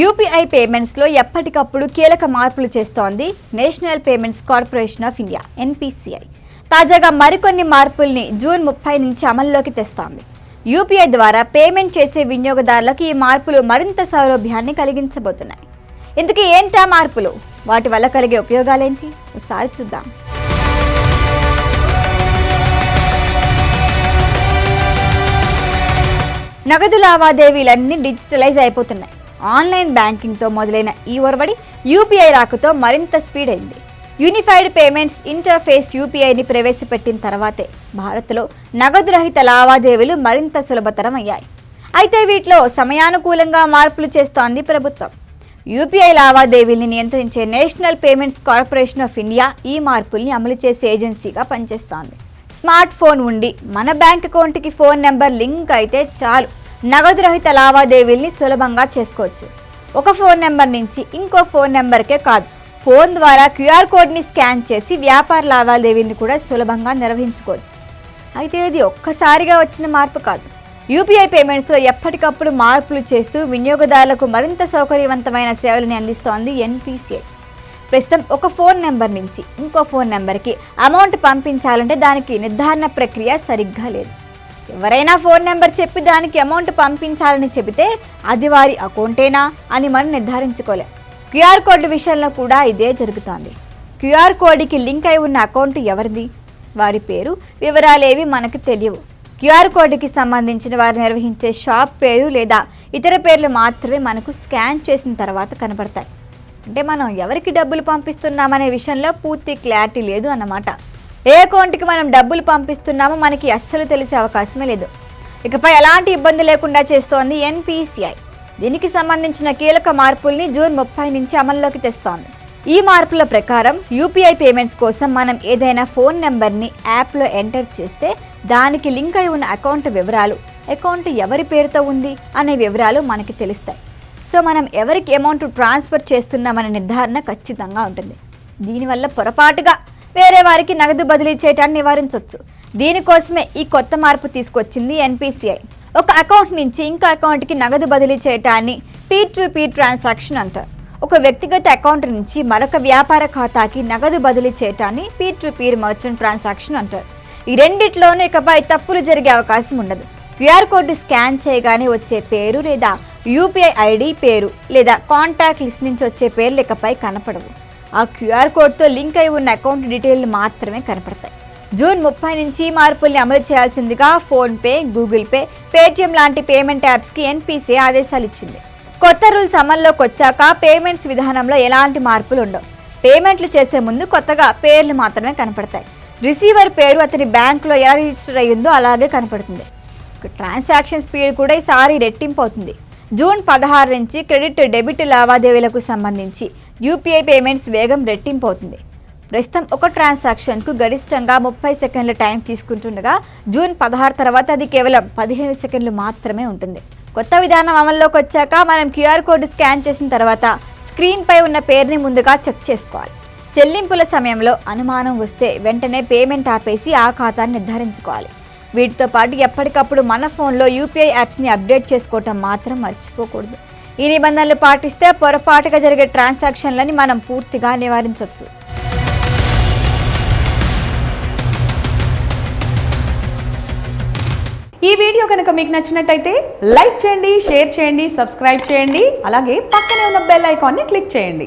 UPI పేమెంట్స్లో ఎప్పటికప్పుడు కీలక మార్పులు చేస్తోంది National Payments Corporation of India NPCI. తాజాగా మరికొన్ని మార్పుల్ని జూన్ ముప్పై నుంచి అమల్లోకి తెస్తోంది. యూపీఐ ద్వారా పేమెంట్ చేసే వినియోగదారులకు ఈ మార్పులు మరింత సౌలభ్యాన్ని కలిగించబోతున్నాయి. ఇందుకు ఏంటా మార్పులు? వాటి వల్ల కలిగే ఉపయోగాలేంటి? ఒకసారి చూద్దాం. నగదు లావాదేవీలన్నీ డిజిటలైజ్ అయిపోతున్నాయి. ఆన్లైన్ బ్యాంకింగ్తో మొదలైన ఈ ఒరవడి యూపీఐ రాకతో మరింత స్పీడ్ అయింది యూనిఫైడ్ పేమెంట్స్ ఇంటర్ఫేస్ యూపీఐని ప్రవేశపెట్టిన తర్వాతే భారత్లో నగదు రహిత లావాదేవీలు మరింత సులభతరం అయ్యాయి అయితే వీటిలో సమయానుకూలంగా మార్పులు చేస్తోంది ప్రభుత్వం. యూపీఐ లావాదేవీల్ని నియంత్రించే National Payments Corporation of India ఈ మార్పుల్ని అమలు చేసే ఏజెన్సీగా పనిచేస్తోంది. స్మార్ట్ ఫోన్ ఉండి మన బ్యాంక్ అకౌంట్కి ఫోన్ నెంబర్ లింక్ అయితే చాలు. నగదు రహిత లావాదేవీల్ని సులభంగా చేసుకోవచ్చు. ఒక ఫోన్ నెంబర్ నుంచి ఇంకో ఫోన్ నెంబర్కే కాదు ఫోన్ ద్వారా క్యూఆర్ కోడ్ని స్కాన్ చేసి వ్యాపార లావాదేవీల్ని కూడా సులభంగా నిర్వహించుకోవచ్చు. అయితే ఇది ఒక్కసారిగా వచ్చిన మార్పు కాదు. యూపీఐ పేమెంట్స్లో ఎప్పటికప్పుడు మార్పులు చేస్తూ వినియోగదారులకు మరింత సౌకర్యవంతమైన సేవలను అందిస్తోంది ఎన్పిసిఐ. ప్రస్తుతం ఒక ఫోన్ నెంబర్ నుంచి ఇంకో ఫోన్ నెంబర్కి అమౌంట్ పంపించాలంటే దానికి నిర్ధారణ ప్రక్రియ సరిగ్గా లేదు. ఎవరైనా ఫోన్ నెంబర్ చెప్పి దానికి అమౌంట్ పంపించాలని చెబితే అది వారి అకౌంటేనా అని మనం నిర్ధారించుకోలేం. క్యూఆర్ కోడ్ విషయంలో కూడా ఇదే జరుగుతోంది. క్యూఆర్ కోడ్కి లింక్ అయి ఉన్న అకౌంట్ ఎవరిది? వారి పేరు వివరాలేవి మనకు తెలియవు. క్యూఆర్ కోడ్కి సంబంధించిన వారు నిర్వహించే షాప్ పేరు లేదా ఇతర పేర్లు మాత్రమే మనకు స్కాన్ చేసిన తర్వాత కనబడతాయి. అంటే మనం ఎవరికి డబ్బులు పంపిస్తున్నామనే విషయంలో పూర్తి క్లారిటీ లేదు అన్నమాట. ఏ అకౌంట్కి మనం డబ్బులు పంపిస్తున్నామో మనకి అస్సలు తెలిసే అవకాశమే లేదు. ఇకపై ఎలాంటి ఇబ్బంది లేకుండా చేస్తోంది ఎన్పిసిఐ. దీనికి సంబంధించిన కీలక మార్పుల్ని జూన్ ముప్పై నుంచి అమల్లోకి తెస్తోంది. ఈ మార్పుల ప్రకారం యూపీఐ పేమెంట్స్ కోసం మనం ఏదైనా ఫోన్ నెంబర్ని యాప్లో ఎంటర్ చేస్తే దానికి లింక్ అయి ఉన్న అకౌంట్ వివరాలు అకౌంట్ ఎవరి పేరుతో ఉంది అనే వివరాలు మనకి తెలుస్తాయి. సో మనం ఎవరికి అమౌంట్ ట్రాన్స్ఫర్ చేస్తున్నామనే నిర్ధారణ ఖచ్చితంగా ఉంటుంది. దీనివల్ల పొరపాటుగా వేరే వారికి నగదు బదిలీ చేయటాన్ని నివారించవచ్చు దీనికోసమే ఈ కొత్త మార్పు తీసుకొచ్చింది ఎన్పిసిఐ. ఒక అకౌంట్ నుంచి ఇంకో అకౌంట్కి నగదు బదిలీ చేయటాన్ని పీర్ టు పీర్ ట్రాన్సాక్షన్ అంటారు. ఒక వ్యక్తిగత అకౌంట్ నుంచి మరొక వ్యాపార ఖాతాకి నగదు బదిలీ చేయటాన్ని peer to peer merchant transaction అంటారు. ఈ రెండిట్లోనూ ఇకపై తప్పులు జరిగే అవకాశం ఉండదు. క్యూఆర్ కోడ్ స్కాన్ చేయగానే వచ్చే పేరు లేదా యూపీఐ ఐడి పేరు లేదా కాంటాక్ట్ లిస్ట్ నుంచి వచ్చే పేర్లు ఇకపై కనపడవు. ఆ క్యూఆర్ కోడ్తో లింక్ అయి ఉన్న అకౌంట్ డీటెయిల్ మాత్రమే కనపడతాయి. జూన్ ముప్పై నుంచి మార్పుల్ని అమలు చేయాల్సిందిగా ఫోన్పే గూగుల్ పే పేటిఎం లాంటి పేమెంట్ యాప్స్కి ఎన్పిసి ఆదేశాలు ఇచ్చింది. కొత్త రూల్స్ అమల్లోకి వచ్చాక పేమెంట్స్ విధానంలో ఎలాంటి మార్పులు ఉండవు. పేమెంట్లు చేసే ముందు కొత్తగా పేర్లు మాత్రమే కనపడతాయి. రిసీవర్ పేరు అతని బ్యాంకులో ఎలా రిజిస్టర్ అయ్యిందో అలాగే కనపడుతుంది. ట్రాన్సాక్షన్ స్పీడ్ కూడా ఈసారి రెట్టింపు అవుతుంది. జూన్ పదహారు నుంచి క్రెడిట్ డెబిట్ లావాదేవీలకు సంబంధించి యూపీఐ పేమెంట్స్ వేగం రెట్టింపు అవుతుంది ప్రస్తుతం ఒక ట్రాన్సాక్షన్కు గరిష్టంగా ముప్పై సెకండ్ల టైం తీసుకుంటుండగా జూన్ పదహారు తర్వాత అది కేవలం పదిహేను సెకండ్లు మాత్రమే ఉంటుంది. కొత్త విధానం అమల్లోకి వచ్చాక మనం క్యూఆర్ కోడ్ స్కాన్ చేసిన తర్వాత స్క్రీన్పై ఉన్న పేరుని ముందుగా చెక్ చేసుకోవాలి. చెల్లింపుల సమయంలో అనుమానం వస్తే వెంటనే పేమెంట్ ఆపేసి ఆ ఖాతాని నిర్ధారించుకోవాలి. వీటితో పాటు ఎప్పటికప్పుడు మన ఫోన్లో యూపీఐ యాప్స్ని అప్డేట్ చేసుకోవటం మాత్రం మర్చిపోకూడదు. ఈ నిబంధనలు పాటిస్తే పొరపాటుగా జరిగే ట్రాన్సాక్షన్లని మనం పూర్తిగా నివారించవచ్చు ఈ వీడియో కనుక మీకు నచ్చినట్టయితే లైక్ చేయండి షేర్ చేయండి సబ్స్క్రైబ్ చేయండి అలాగే పక్కనే ఉన్న బెల్ ఐకాన్ని క్లిక్ చేయండి.